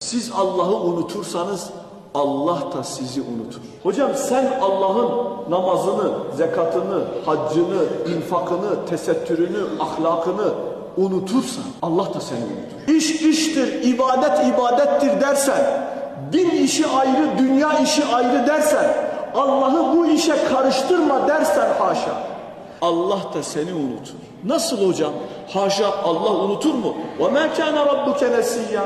Siz Allah'ı unutursanız Allah da sizi unutur. Hocam sen Allah'ın namazını, zekatını, haccını, infakını, tesettürünü, ahlakını unutursan Allah da seni unutur. İş iştir, ibadet ibadettir dersen, din işi ayrı, dünya işi ayrı dersen, Allah'ı bu işe karıştırma dersen haşa. Allah da seni unutur. Nasıl hocam? Haşa Allah unutur mu? وَمَا كَانَ رَبُّكَ نَسِيًّا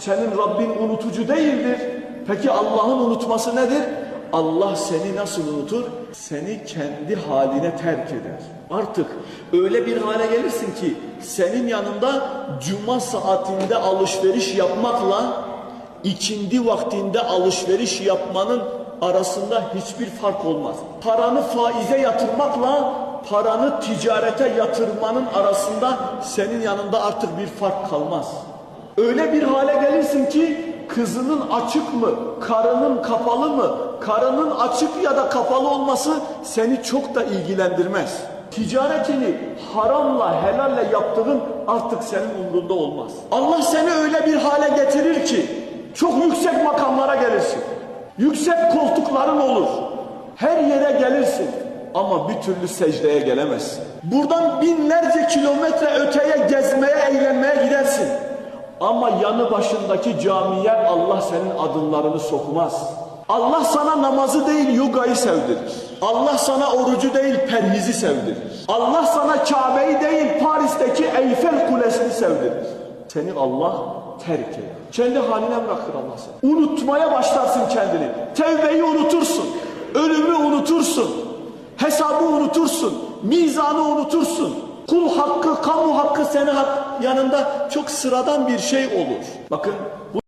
senin Rabbin unutucu değildir. Peki Allah'ın unutması nedir? Allah seni nasıl unutur? Seni kendi haline terk eder. Artık öyle bir hale gelirsin ki senin yanında cuma saatinde alışveriş yapmakla ikindi vaktinde alışveriş yapmanın arasında hiçbir fark olmaz. Paranı faize yatırmakla paranı ticarete yatırmanın arasında senin yanında artık bir fark kalmaz. Öyle bir hale gelirsin ki kızının açık mı, karının kapalı mı, karının açık ya da kapalı olması seni çok da ilgilendirmez. Ticaretini haramla helalle yaptığın artık senin umrunda olmaz. Allah seni öyle bir hale getirir ki çok yüksek makamlara gelirsin. Yüksek koltukların olur. Her yere gelirsin ama bir türlü secdeye gelemezsin. Buradan binlerce kilometre öteye gidersin. Ama yanı başındaki camiye Allah senin adımlarını sokmaz. Allah sana namazı değil yogayı sevdirir. Allah sana orucu değil perhizi sevdirir. Allah sana Kabe'yi değil Paris'teki Eyfel Kulesi'ni sevdirir. Seni Allah terk eder. Kendi haline bırakır Allah seni. Unutmaya başlarsın kendini. Tevbeyi unutursun. Ölümü unutursun. Hesabı unutursun. Mizanı unutursun. Kul hakkı, kamu hakkı senin yanında çok sıradan bir şey olur. Bakın bu